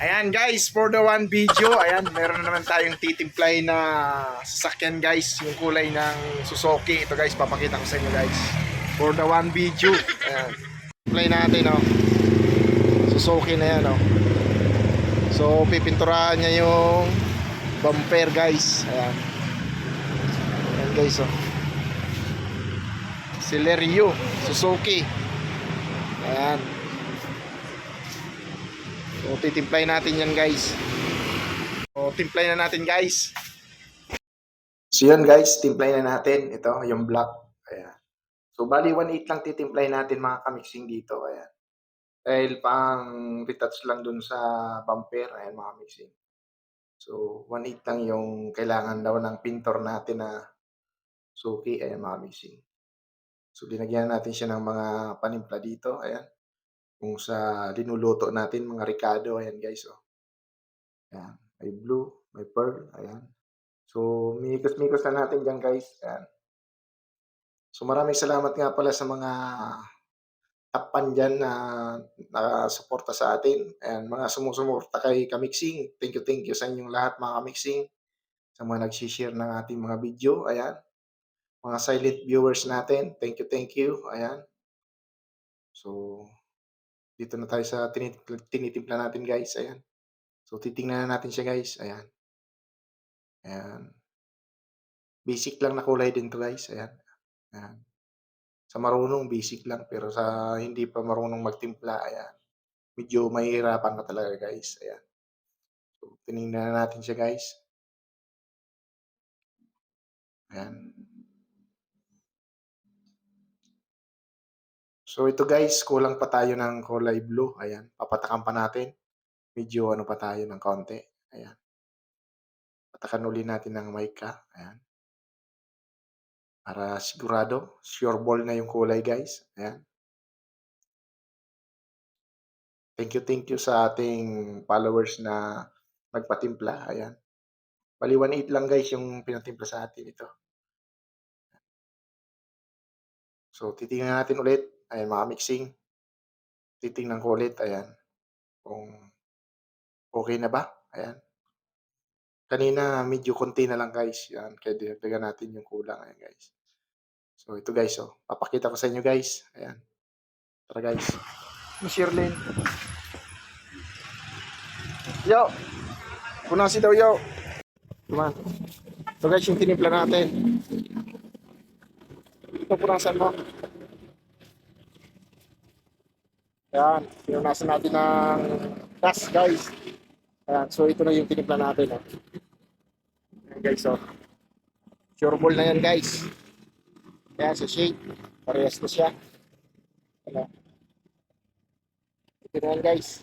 Ayan guys, for the one video, ayan, meron na naman tayong titimplay na sasakyan guys, yung kulay ng Suzuki. Ito guys, papakita ko sa inyo guys. For the one video, ayan. Play natin, oh. Suzuki na yan, oh. So, pipinturahan niya yung bumper guys. Ayan. Ayan guys, oh. Celerio, Suzuki. Ayan. So, titimplay natin yan guys. So, timplay na natin guys. So, yun guys, timplay na natin. Ito, yung black. Ayan. So, bali 1.8 lang titimplay natin mga kamixing dito. Ayan. Dahil pang retouch lang dun sa bumper. Ayan mga kamixing. So, 1.8 lang yung kailangan daw ng pintor natin na suki. Ayan mga kamixing. So, dinagyan natin siya ng mga panimpla dito. Ayan kung sa linuluto natin mga Ricardo ayan guys oh. Ayan, may blue, may pearl, ayan. So mikos-mikos na natin diyan guys. Ayan. So maraming salamat nga pala sa mga tapan diyan na nakasuporta sa atin. Ayan, mga sumusuporta kay Kamixing. Thank you, thank you sa inyong lahat mga Kamixing. Sa mga nag-share ng ating mga video, ayan. Mga silent viewers natin, thank you, thank you. Ayan. So, dito na tayo sa tinit tinitimpla natin guys, ayan. So titingnan na natin siya guys, ayan. Ayan. Basic lang na kulay din 'to guys, ayan. Ayan. Sa marunong basic lang, pero sa hindi pa marunong magtimpla, ayan, medyo mahihirapan ka talaga guys, ayan. So tiningnan na natin siya guys. Ayan. So ito guys, kulang pa tayo ng kulay blue. Ayan, papatakan pa natin. Medyo ano pa tayo ng konti. Ayan. Patakan uli natin ng mica. Ayan. Para sigurado, sure ball na yung kulay guys. Ayan. Thank you, thank you sa ating followers na nagpatimpla. Ayan. Bali 1.8 lang guys yung pinatimpla sa atin ito. So titingnan natin ulit. Ayan, mga mixing. Titingnan ko ulit, ayan. Kung okay na ba? Ayan. Kanina medyo konti na lang guys. Yan, kaya dinagdagan natin yung kulang. Ayan guys. So ito guys, oh. Papakita ko sa inyo guys. Ayan. Tara guys. Miss Shirlene. Yo! Punasi daw yo. On. Ito guys yung tinimpla natin. Ito punasan mo. Ayan, pinunasan natin ng gas, guys. Ayan, so ito na yung tinimpla natin. Oh. Ayan, guys, oh. Sure ball na yan, guys. Ayan, sa shade. Parehas na siya. Ano? Ito na yan, guys.